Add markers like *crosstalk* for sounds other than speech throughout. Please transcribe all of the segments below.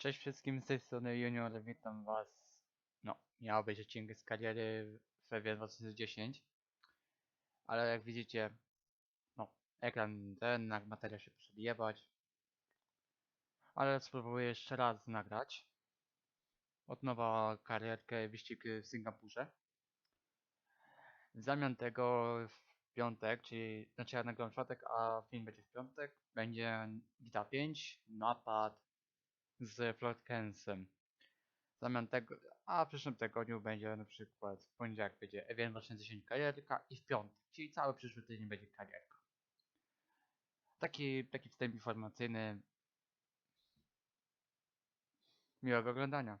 Cześć wszystkim, z tej strony Junior, witam was. No, miał być odcinek z kariery w Fewie 2010. Ale jak widzicie, no, ekran ten, na materiał się poszedł jebać. Ale spróbuję jeszcze raz nagrać. Od nowa karierkę wyścig w Singapurze. W zamian tego w piątek, czyli, znaczy ja nagram czwartek, a film będzie w piątek, będzie GTA 5, napad, z Flotkensem. W zamian tego, a w przyszłym tygodniu będzie na przykład w poniedziałek będzie Event 2010 karierka i w piątek, czyli cały przyszły tydzień będzie karierka. Taki, taki wstęp informacyjny. Miłego oglądania.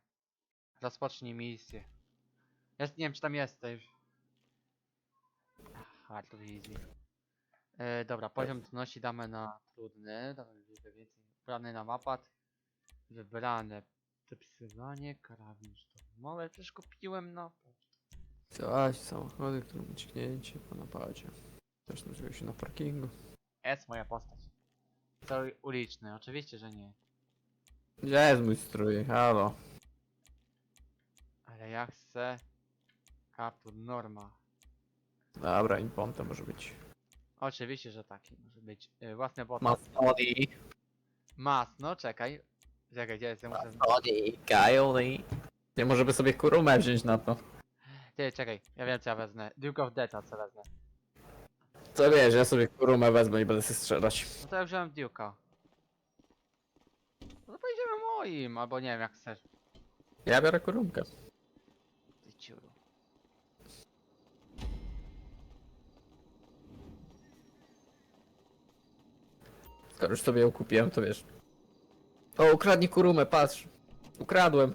Rozpocznij misję. Jest, nie wiem czy tam jesteś. Hard to easy. E, dobra, poziom trudności damy na trudny, damy więcej. Plany na mapad. Wybrane przepisywanie, karabin szturmowy, też kupiłem na Coś, samochody, które ma ciśnięcie po napadzie. Też znajdują się na parkingu. Jest moja postać. Cały uliczny, oczywiście, że nie. Gdzie jest mój strój? Halo. Ale ja chcę kaptur norma. Dobra, impontem może być. Oczywiście, że taki może być. Yy, bota. Mastodi. Mas, no czekaj. Czekaj, gdzie jestem? Muszę... Mastodi. Coyote. Nie może by sobie kurumę wziąć na to. Ty, czekaj, ja wiem co ja wezmę. Duke of Death, co wezmę. Co wiesz, ja sobie kurumę wezmę i będę się strzelać. No to ja wziąłem Duke'a. No to pojedziemy moim, albo nie wiem jak chcesz. Ja biorę kurumkę. Ty ciuru. Skoro już sobie ją kupiłem, to wiesz. O, ukradnij kurumę, patrz. Ukradłem.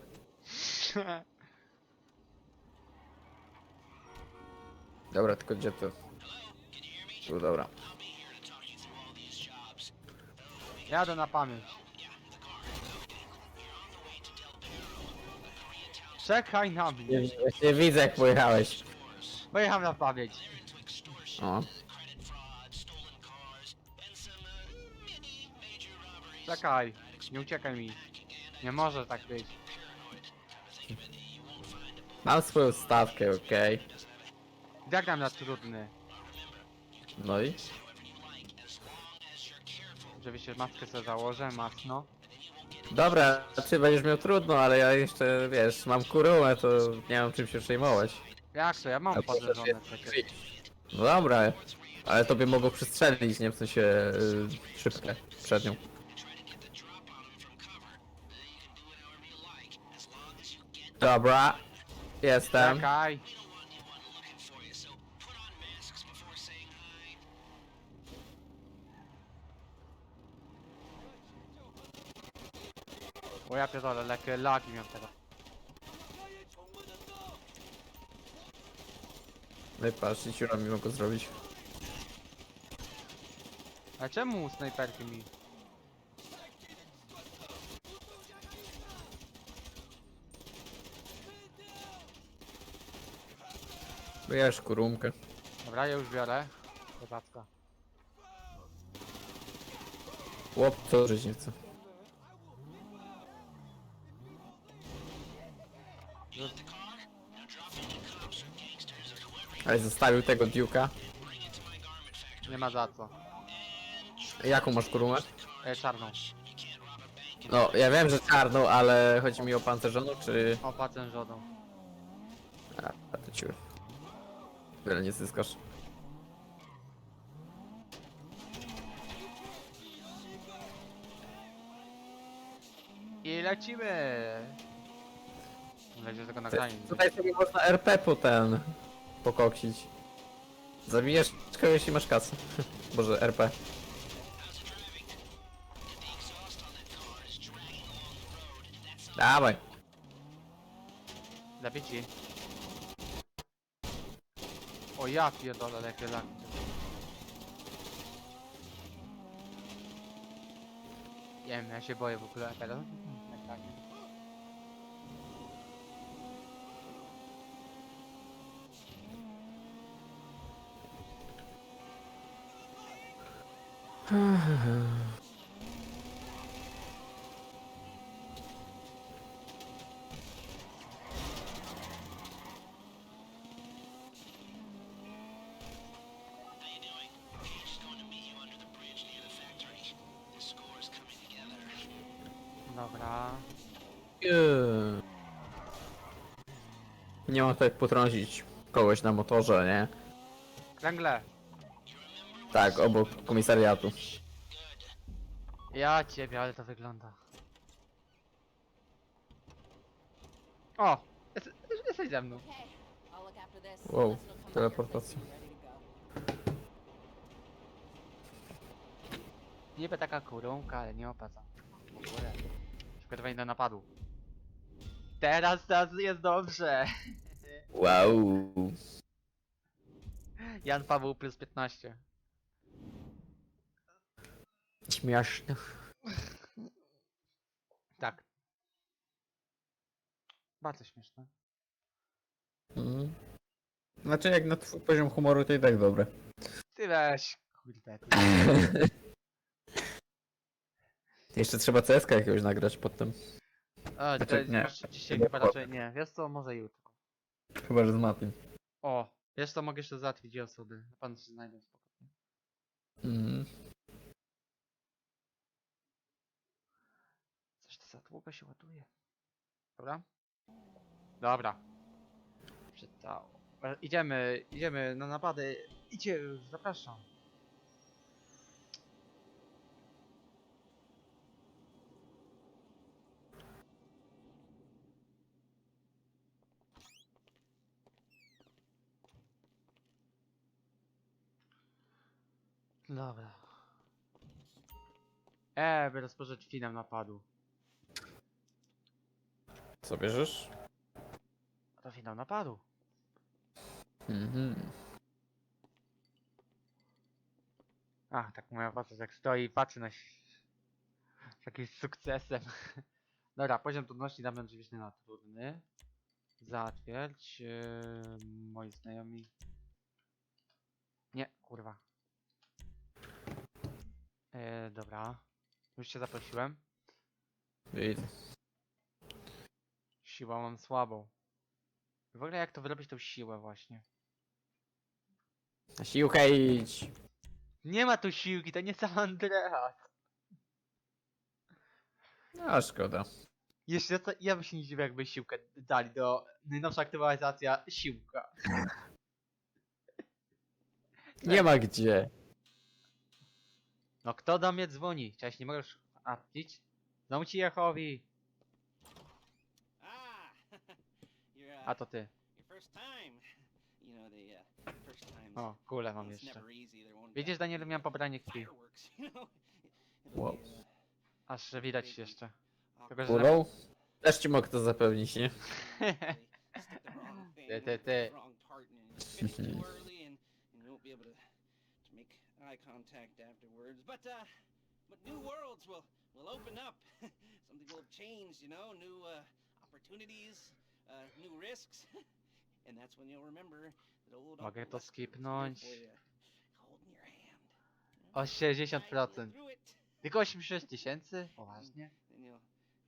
Dobra, tylko gdzie to? Tu, dobra. Jadę na pamięć. Czekaj na mnie. Nie, nie widzę jak pojechałeś. Pojechałem na pamięć. O. Czekaj. Nie uciekaj mi. Nie może tak być. Mam swoją stawkę, okej. Zagram na trudny. No i? Oczywiście maskę sobie założę, masno. Dobra, ty będziesz miał trudno, ale ja jeszcze, wiesz, mam kurumę, to nie mam czym się przejmować. Jak to? Ja mam A potem podleżone jest przecież. No dobra, ale tobie mogą przestrzelić, nie w sensie yy, szybkę przed Dobra, jestem. Czekaj. O ja pierdolę, lekie lagi miałem teraz. No i patrz, ciura mi mogą zrobić. A czemu snajperki mi? Bierz kurumkę. Dobra, ja już biorę. Zobaczka. Chłop, co żyć nie chce. Ale zostawił tego Duke'a. Nie ma za co. Jaką masz kurumę? E, czarną. No, ja wiem, że czarną, ale chodzi mi o pancerzoną, czy... Opłacę żoną. A, to ciur. Wiele nie zyskasz. I lecimy! Lecie tego nagrania. Tutaj sobie można RP po ten... pokoksić. Zabijesz kogoś i masz kasę. *laughs* Boże, RP. Dawaj. Lepiej ci. O ja pierdolę, jakie laki. Nie wiem, ja się boję w ogóle teraz. Jak Nie mam tutaj potrącić kogoś na motorze, nie? Kręgle. Tak, obok komisariatu. Ja ciebie, ale to wygląda. O! Jest, jesteś ze mną. Wow, teleportacja. Niby taka kurunka, ale nie opłaca. W ogóle. Przygotowanie do napadu. Teraz, teraz jest dobrze. Wow. Jan Paweł plus 15. Śmieszne. Tak. Bardzo śmieszne. Mm. Znaczy jak na twój poziom humoru to i tak dobre. Ty weź, kurde. Ty. *laughs* Jeszcze trzeba CSK jakiegoś nagrać potem. O, to Znaczy, jest, nie. może dzisiaj chyba raczej nie. Wiesz co, może jutro. Chyba, że z Matim. O, wiesz co, mogę jeszcze załatwić dwie osoby. Na pewno się znajdą spokojnie. Mm. Coś to za długo się ładuje. Dobra? Dobra. Czytało. E, Idziemy, idziemy na napady. Idzie zapraszam. Dobra. Eee, by rozpocząć finał napadu. Co bierzesz? To finał napadu. Mhm. Ach, tak moja facet jak stoi i patrzy na z jakimś sukcesem. *laughs* Dobra, poziom trudności damy oczywiście na trudny. Zatwierdź. Yy, moi znajomi. Nie, kurwa. Yy, dobra. Już cię zaprosiłem. Widzę. Siła mam słabą. W ogóle jak to wyrobić tą siłę właśnie? Na siłkę idź. Nie ma tu siłki, to nie San Andreas. A szkoda. Jeszcze ja bym się nie dziwił, jakby siłkę dali do najnowsza aktualizacja siłka. Nie ma gdzie. No kto do mnie dzwoni? Cześć, nie możesz apcić? Znowu ci Jehowi. Ah, *laughs* you're uh, A to ty. *laughs* uh. O, kulę mam jeszcze. Widzisz, Daniel, miałem pobranie krwi. *laughs* Wow. uh, Aż widać jeszcze. Tylko, że... Kulą? Też ci mogę to zapewnić, nie? Ty, ty, ty. Eye contact afterwards. But uh, but new worlds will will open up. *laughs* Something will have changed, you know. New uh, opportunities, uh, new risks, *laughs* and that's when you'll remember that old Mogę to skipnąć. holding your hand. O 60%. through it. Tylko 86 tysięcy? Poważnie? Then you'll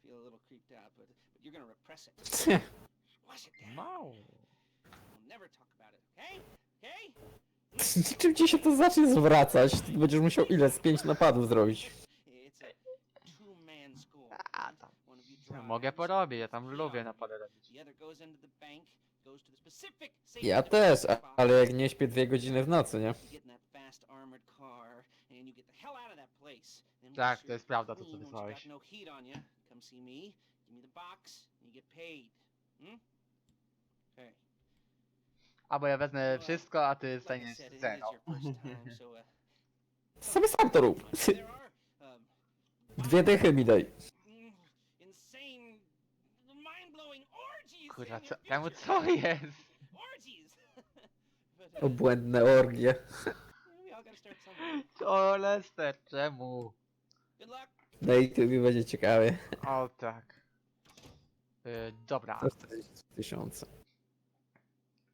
feel a little creeped out, but but you're gonna repress it. *laughs* Squash it down. Mało. We'll never talk about it, okay? Okay? *laughs* Czym ci się to zacznie zwracać? To będziesz musiał ile? Z pięć napadów zrobić. A tam. Mogę porobić, ja tam lubię napady robić. Ja też, a- ale jak nie śpię dwie godziny w nocy, nie? Tak, to jest prawda, to co wysłałeś. come see me, give me the box, and you get paid. Hmm? Okay. Albo ja wezmę wszystko, a ty Like I staniesz said, it is sceną. your first time, so uh, Sobie sam to rób. there are um, Dwie dychy mi daj. mm, insane, mind-blowing orgies. Kurwa, in co, your temu future. co jest? Orgies. but, uh, Obłędne orgie. we all gotta start *laughs* somewhere. O, Lester, czemu? Good luck. No i tu mi będzie ciekawie. O, tak. Y, dobra, 140 tysiące.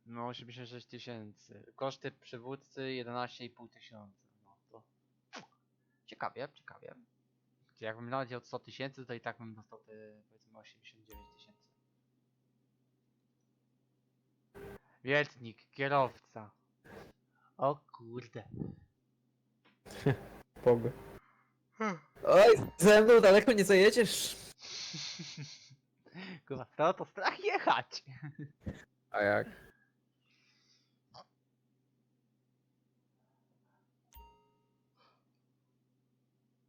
No 86 tysięcy. Koszty przywódcy 11,5 tysiąca. No to... Ciekawie, ciekawie. Jakbym naleciał 100 tysięcy, to i tak bym dostał te powiedzmy 89 tysięcy. Wiertnik, kierowca. O kurde. *laughs* Pog. *laughs* Oj, ze mną daleko nie zajedziesz. *laughs* Kurwa, to to strach jechać. A jak?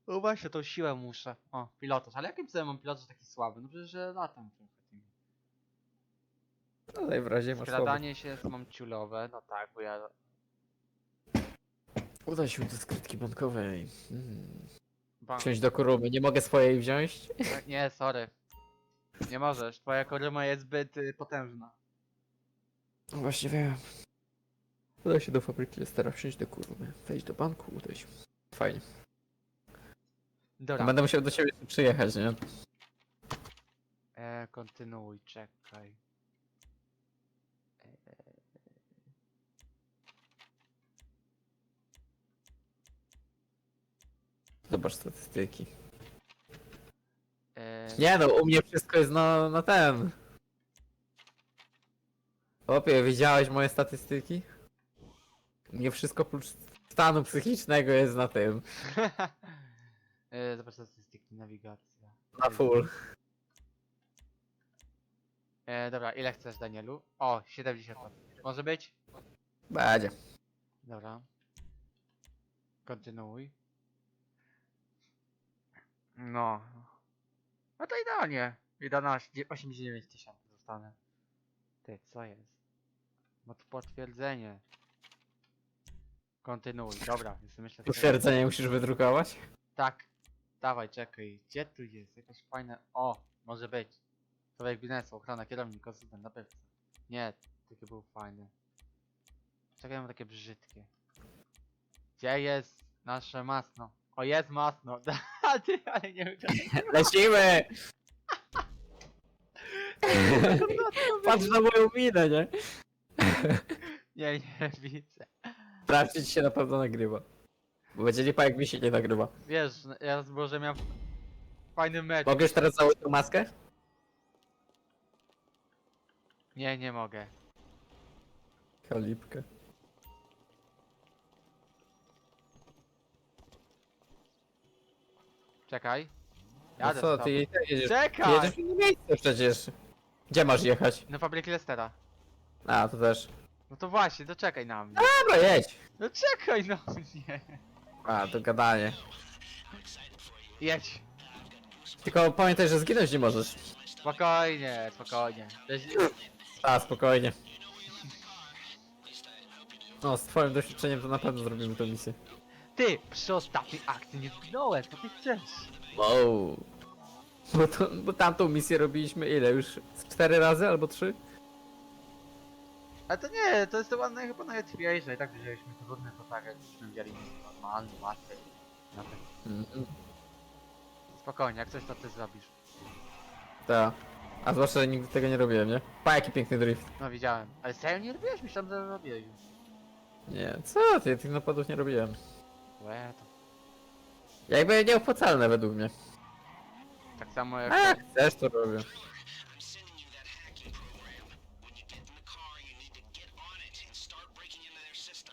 No właśnie, tą siłę muszę. O, pilotaż. Ale jakim cudem mam pilotaż taki słaby? No przecież że latam trochę tym. No daj w razie masz słaby. Skradanie się mam ciulowe, no tak, bo ja... Udaj się do skrytki bankowej. Hmm. Bank... Wsiąść do kurumy, nie mogę swojej wziąć? Nie, sorry. Nie możesz, twoja koryma jest zbyt y, potężna. No właśnie wiem. Udaj się do fabryki Lestera, wsiąść do kurumy, wejść do banku, udaj się. Fajnie. Dobra, Będę musiał do ciebie tu przyjechać, nie? e, kontynuuj, czekaj. E, Zobacz statystyki. e, Nie no, u mnie wszystko jest na, na ten. Opie, widziałeś moje statystyki? U mnie wszystko oprócz stanu psychicznego jest na tym. *laughs* e, Zobacz statystyki, nawigacja. Na full. E, dobra, ile chcesz Danielu? O, 70. Może być? Będzie. Dobra. Kontynuuj. No. No to idealnie. 11, 89 tysięcy zostanę. Ty, co jest? No to potwierdzenie. Kontynuuj, dobra, więc myślę, że- Potwierdzenie musisz wydrukować? Tak. Dawaj, czekaj. Gdzie tu jest? Jakaś fajna... O, może być. Człowiek biznesu, ochrona, kierownik, konsultant, nabywca. Nie, takie było fajne. Czekaj, mam takie brzydkie. Gdzie jest nasze masno? O, jest masno. *laughs* Ty, ale nie wiem, Lecimy! *laughs* Patrz na moją minę, nie? *laughs* Nie, nie widzę. Sprawdźcie, czy się na pewno nagrywa. Bo będzie lipa, jak mi się nie nagrywa. Wiesz, ja może miałem fajny mecz. Mogę już teraz założyć tą maskę? Nie, nie mogę. Kalipkę. Czekaj. No Jadę co, z ty tobą. tak jedziesz. Czekaj! Jedziesz w inne miejsce przecież. Gdzie masz jechać? Na fabrykę Lestera. A, to też. No to właśnie, to czekaj na mnie. Dobra, jedź. No czekaj, no nie. A, to gadanie. Jedź. Tylko pamiętaj, że zginąć nie możesz. Spokojnie, spokojnie. To A, spokojnie. No, z twoim doświadczeniem to na pewno zrobimy tę misję. Ty, przy ostatniej akcji nie zginąłem, co ty chcesz? Wow. Bo, to, bo tamtą misję robiliśmy ile? Już z cztery razy albo trzy? Ale to nie, to jest to ładne chyba najłatwiejsze. I tak wzięliśmy trudne to tak, jakbyśmy wzięli normalny, łatwy. Nawet. Mhm. Spokojnie, jak coś to ty zrobisz. Tak. A zwłaszcza, że nigdy tego nie robiłem, nie? Pa, jaki piękny drift. No widziałem. Ale serio nie robiłeś? Myślałem, że robiłeś już. Nie, co ty, tych napadów nie robiłem. Łe, to Jakby nieopłacalne według mnie. tak samo jak... A, jak chcesz to robię.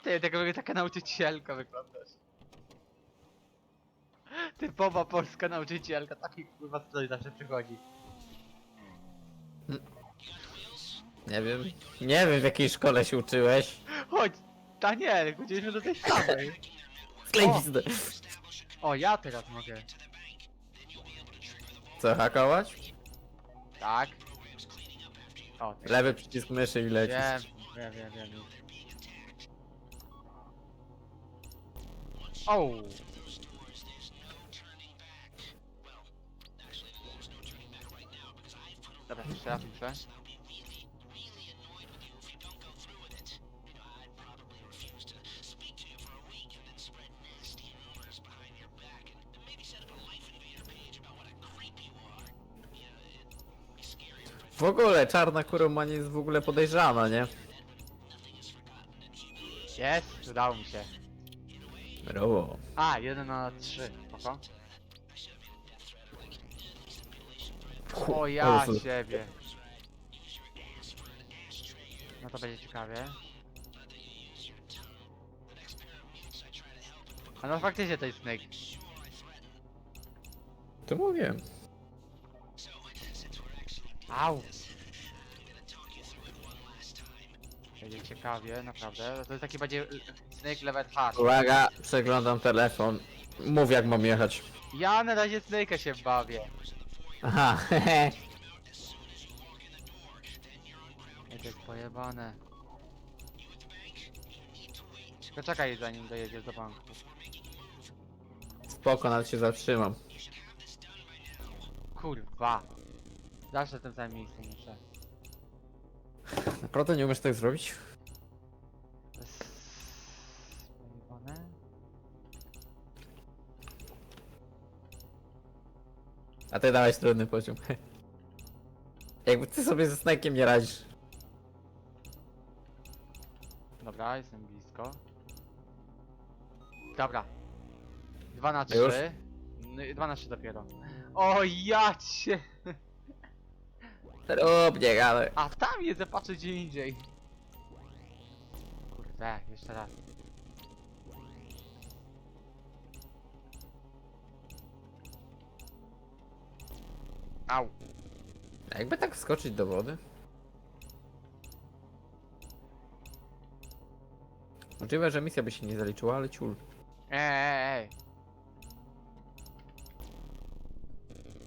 Ty, tego robię taka nauczycielka wyglądasz. Typowa polska nauczycielka, taki kurwa strój zawsze przychodzi. Nie wiem. Nie wiem w jakiej szkole się uczyłeś. Chodź, Daniel, chodziliśmy do tej samej. Sklej O. ja teraz mogę. Co, hakować? Tak. O. Lewy przycisk myszy i lecisz. Wiem, wiem, wiem. O! Dobra, jeszcze raz muszę. W ogóle czarna kuruma nie jest w ogóle podejrzana, nie? Jest, udało mi się. Robo. A, 1 na 3, spoko. O ja siebie. No to będzie ciekawie. A no faktycznie to jest Snake. To mówiłem. Au! Będzie ciekawie, naprawdę. To jest taki bardziej l- Snake Level Hard. Uwaga, przeglądam telefon. Mów jak mam jechać. Ja na razie Snake'a się bawię. Aha, *laughs* hehe. Jedziesz pojebane. Tylko czekaj zanim dojedziesz do banku. Spoko, nawet się zatrzymam. Kurwa. Zawsze w tym samym miejscu muszę. Naprawdę nie umiesz tak zrobić? A ty dałeś trudny poziom. *laughs* Jakby ty sobie ze Snake'iem nie radzisz. Dobra, jestem blisko. Dobra. 2 na Już? 3. 2 na 3 dopiero. O ja cię! Rób, nie gadaj. A tam jest, patrzę gdzie indziej. Kurde, jeszcze raz. Au. A Jakby tak skoczyć do wody? Możliwe, że misja by się nie zaliczyła, ale ciul. Ej, ej, ej.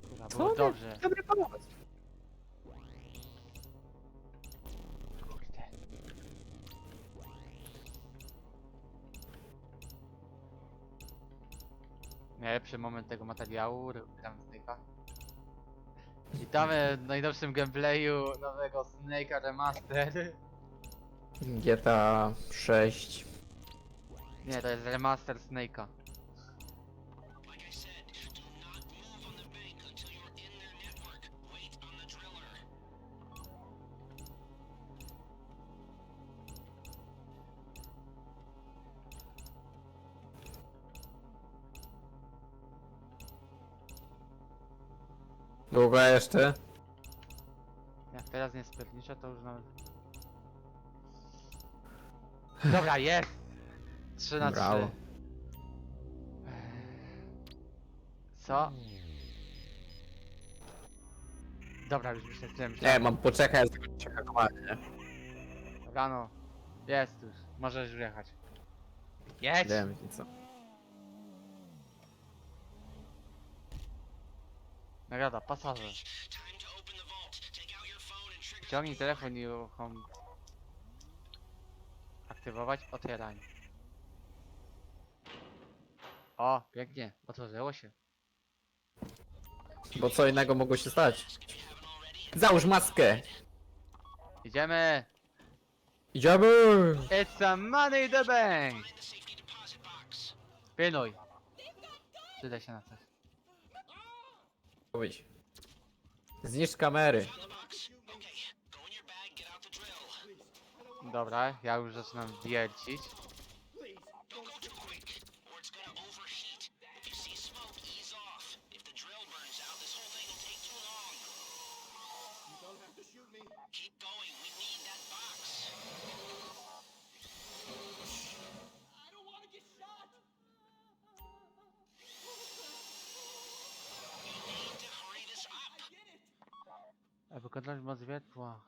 Kurwa, Co było dobrze. Dobry pomysł. Kurde. Najlepszy moment tego materiału, gram Snake'a. Witamy w najnowszym gameplayu nowego Snake'a Remaster. GTA 6. Nie, to jest remaster Snake'a. Długo jeszcze? Jak teraz nie spierniczę, to już nawet... Dobra, jest! 3 na 3. Brawo. Co? Dobra, już myślę, że Nie, myślałem. mam poczekać, nie? Rano. Jest już. Możesz już jechać. Jedź! Wiem, i co. Nagroda, pasażer. Wyciągnij telefon i uruchom... Aktywować otwieranie. O, pięknie. Otworzyło się. Bo co innego mogło się stać? Załóż maskę! Idziemy! Idziemy! It's a money in the bank! Pilnuj. Przyda się na coś. Mówić. Zniszcz kamery. Dobra, ja już zaczynam wiercić. A wykonać moc wiertła.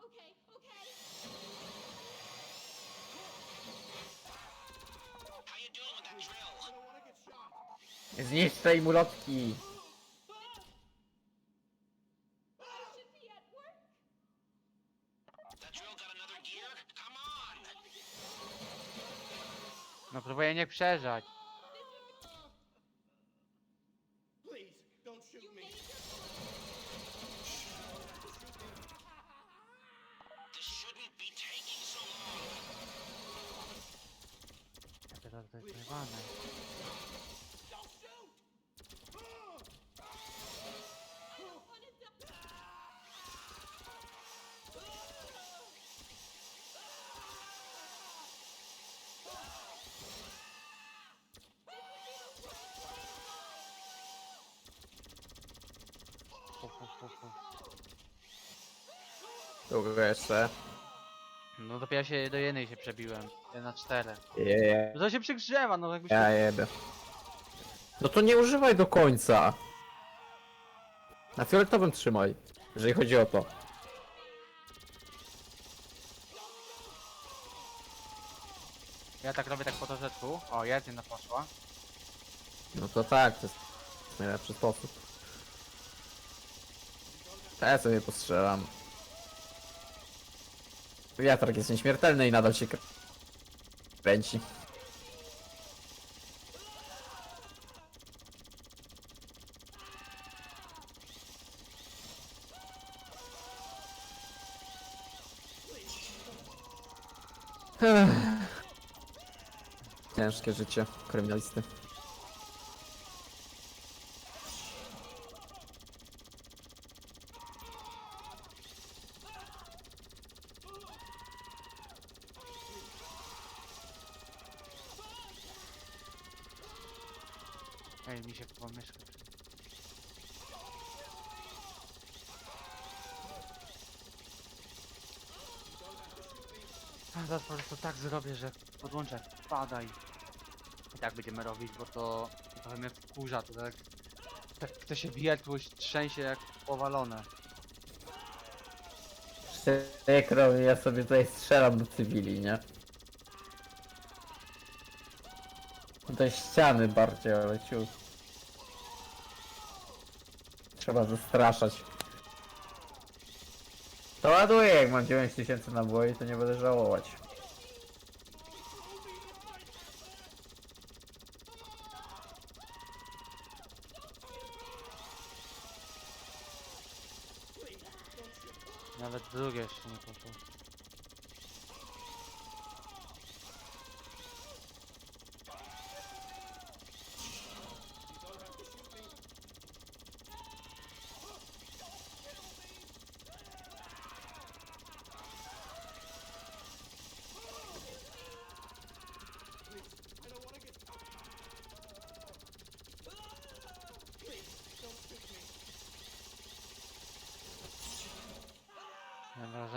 Zniszcz tej mulotki! No próbuję nie przeżać. kogo jeszcze? No dopiero się do jednej się przebiłem. Ja na cztery. Jeje, No to się przygrzewa, no jakby się... ja jedę. No to nie używaj do końca. Na fioletowym trzymaj, jeżeli chodzi o to. Ja tak robię tak po to, że tu. O, jedna poszła. No to tak, to jest najlepszy sposób. Ja sobie postrzelam. Wiatrak jest nieśmiertelny i nadal się krę- kręci. Ciężkie życie kryminalisty. Pada i, tak będziemy robić, bo to trochę mnie wkurza, to tak, tak chce się wiertłość, trzęsie jak powalone. Mi, ja sobie tutaj strzelam do cywili, nie? Do ściany bardziej, ale ciut. Trzeba zastraszać. To ładuję, jak mam 9000 naboi, to nie będę żałować.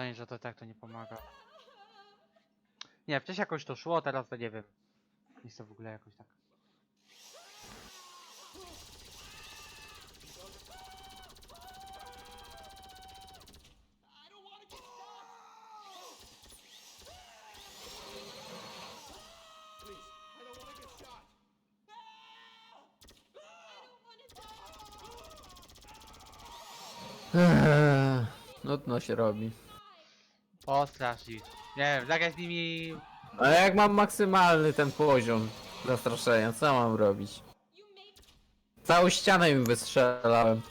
Wrażenie, że to tak to nie pomaga. Nie, wcześniej jakoś to szło, teraz to nie wiem. Jest to w ogóle jakoś tak. Eee, nudno się robi. Postrasz ich. Nie wiem, zagraj z nimi... A jak mam maksymalny ten poziom zastraszenia, co mam robić? Całą ścianę im wystrzelałem.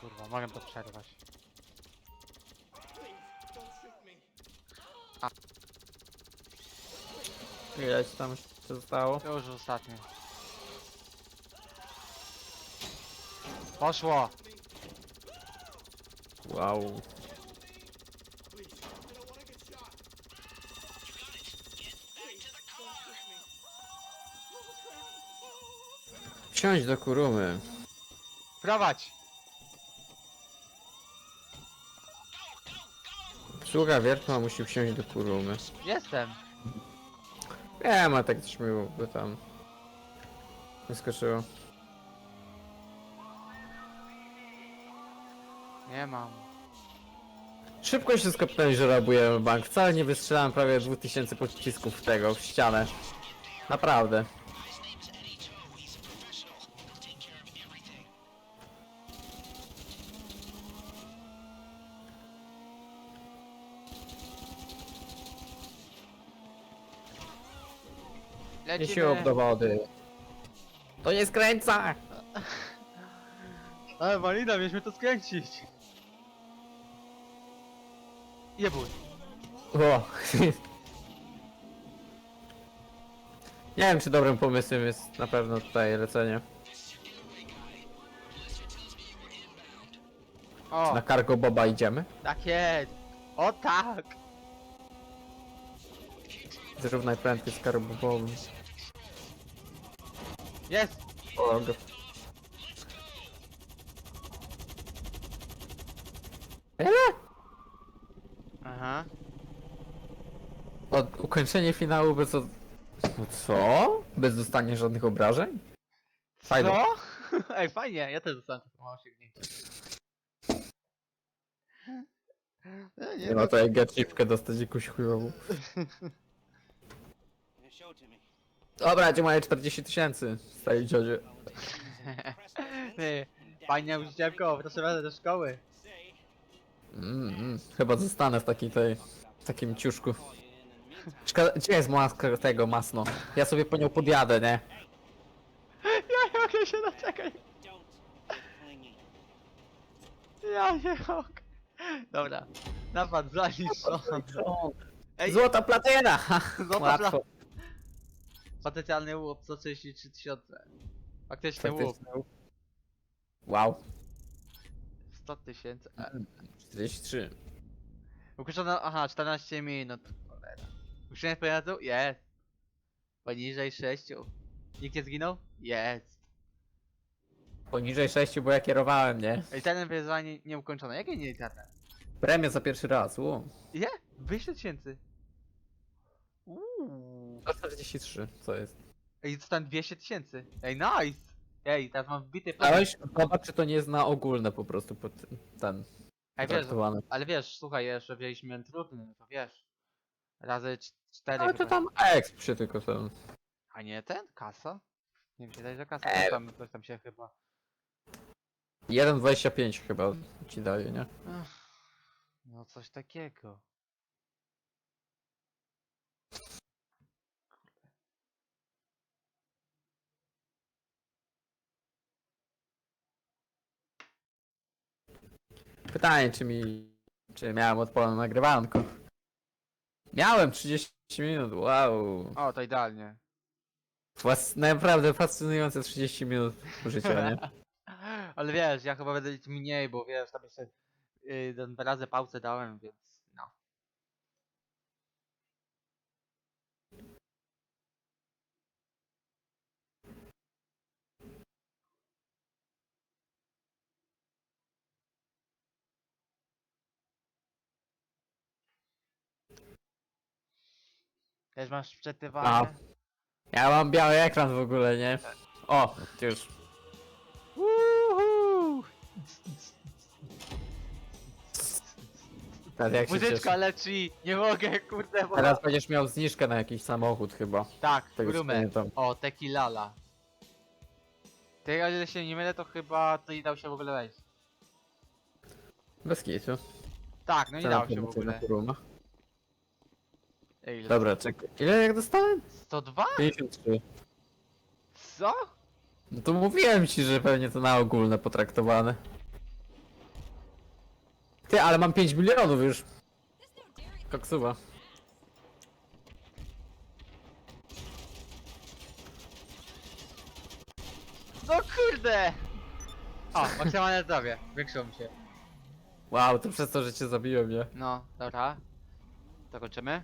Kurwa, mogę to przerwać. Ile ci tam jeszcze zostało? To już ostatnie. Poszło! Wow. Wsiądź do kurumy. Prowadź! Sługa wiertła musi wsiąść do kurumy. Jestem! Wiem, a tak coś mi by tam wyskoczyło. Nie mam. Szybko się skopnąłem, że rabujemy bank. Wcale nie wystrzelałem prawie 2000 pocisków w tego, w ścianę. Naprawdę. Nie się do wody. To nie skręca! *laughs* Ale Malina, mieliśmy to skręcić! Nie bój. O. Nie wiem, czy dobrym pomysłem jest na pewno tutaj lecenie. O, Na cargo boba idziemy. tak jest! O tak! Zrównaj prędkość z cargo bobem. Jest! O, go. Aha. Od ukończenie finału bez od... No Co? Bez dostania żadnych obrażeń? Fajne. Co? *laughs* Ej, fajnie, ja też dostałem taką małą osiągnięcie. Nie, Nie no to jak gaczniczkę dostać jakąś chujową. Yeah, show it to me. Dobra, gdzie moje 40 tysięcy? Stary dziodzie. *laughs* Ty, Pani nauczycielko, proszę bardzo do szkoły. Mm, mm, chyba zostanę w takiej tej... w takim ciuszku. Szkoda, gdzie jest maska tego masno? Ja sobie po nią podjadę, nie? *laughs* Ja nie mogę się doczekać. Ja nie mogę. Dobra. Napad, zalisz. Ej, Złota platyna! Złota Łatwo. potencjalny łup 133 tysiące. Faktyczny łup. Wow. 100 tysięcy. e. 43. Ukończono, aha, 14 minut. Cholera. Pojazdu? Jest. Poniżej 6. Nikt nie zginął? Jest. Poniżej 6, bo ja kierowałem, nie? Elitarne wyzwanie nieukończone. Jakie nie elitarne? Premia za pierwszy raz, ło. Ile? 200 tysięcy. Uuu. 43, co jest? Ej, dostałem 200 tysięcy. Ej, nice! Ej, teraz mam wbity Dałeś? Zobacz, czy to nie jest na ogólne po prostu pod ten Ej, wiesz, traktowane. ale wiesz, słuchaj, jeszcze wzięliśmy trudny, to wiesz. Razy 4 Ale to tam exp przy tylko ten. A nie ten? Kasa? Nie mi się wydaje, że kasa coś tam, coś tam się chyba... 1,25 chyba ci daje, nie? Ech, No coś takiego. Pytanie, czy mi... czy miałem odpalone nagrywanko? Miałem 30 minut, wow. O, to idealnie. Fas naprawdę fascynujące 30 minut życia, nie? *laughs* Ale wiesz, ja chyba będę mieć mniej, bo wiesz, tam jeszcze yy, dwa razy pałce dałem, więc no. Też masz wczytywanie? Ja mam biały ekran w ogóle, nie? O, już. Teraz jak się Muzyczka cieszę. leci, nie mogę, kurde, bo... Teraz będziesz miał zniżkę na jakiś samochód chyba. Tak, Tego co grumę. O, Tequilala. Ty, o ile się nie mylę, to chyba to nie dał się w ogóle wejść. Bez kitu. Tak, no nie dało się w ogóle. Ej, ile? Dobra, czekaj. Ile jak dostałem? 102? 53. Co? No to mówiłem ci, że pewnie to na ogólne potraktowane. Ty, ale mam 5 milionów już. Koksuwa. No kurde! O, maksymalne zdrowie, większą mi się. Wow, to przez to, że cię zabiłem, nie? No, dobra. To kończymy.